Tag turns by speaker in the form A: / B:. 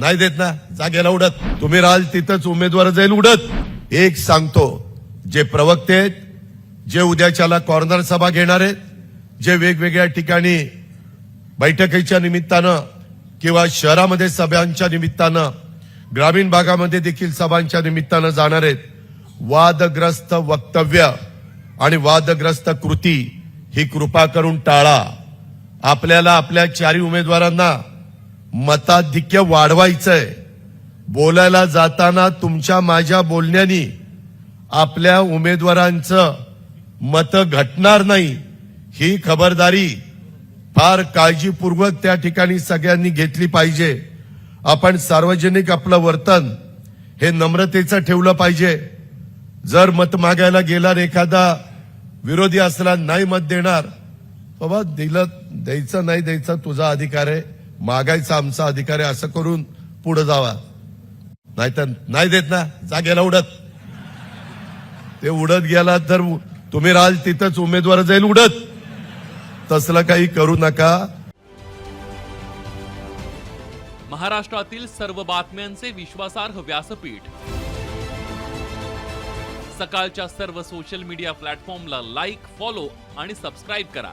A: नाही देत ना. जागेला उडत. तुम्ही राहाल तिथंच उमेदवार जाईल उडत. एक सांगतो जे प्रवक्ते आहेत जे उद्याच्याला कॉर्नर सभा घेणार आहेत जे वेगवेगळ्या ठिकाणी बैठकीच्या निमित्तानं किंवा शहरामध्ये सभांच्या निमित्तानं ग्रामीण भागामध्ये देखील सभांच्या निमित्तानं जाणार आहेत वादग्रस्त वक्तव्य आणि वादग्रस्त कृती ही कृपा करून टाळा. आपल्याला आपल्या चारी उमेदवारांना मताधिक्य वाढवायचंय. बोलायला जाताना तुमच्या माझ्या बोलण्यानी आपल्या उमेदवारांचं मत घटणार नाही ही खबरदारी फार काळजीपूर्वक त्या ठिकाणी सगळ्यांनी घेतली पाहिजे. आपण सार्वजनिक आपलं वर्तन हे नम्रतेचं ठेवलं पाहिजे. जर मत मागायला गेला एखादा विरोधी असला नाही मत देणार बाबा दिलं द्यायचं नाही द्यायचं तुझा अधिकार आहे. मागायचा आमचा अधिकार आहे असं करून पुढे जावा. नाहीतर नाही देत ना जागेला उडत. ते उडत गेला तर तुम्ही राहाल तिथंच उमेदवार जाईल उडत. तसलं काही करू नका.
B: महाराष्ट्रातील सर्व बातम्यांचे विश्वासार्ह व्यासपीठ. सकाळच्या सर्व सोशल मीडिया प्लॅटफॉर्मला लाईक फॉलो आणि सबस्क्राईब करा.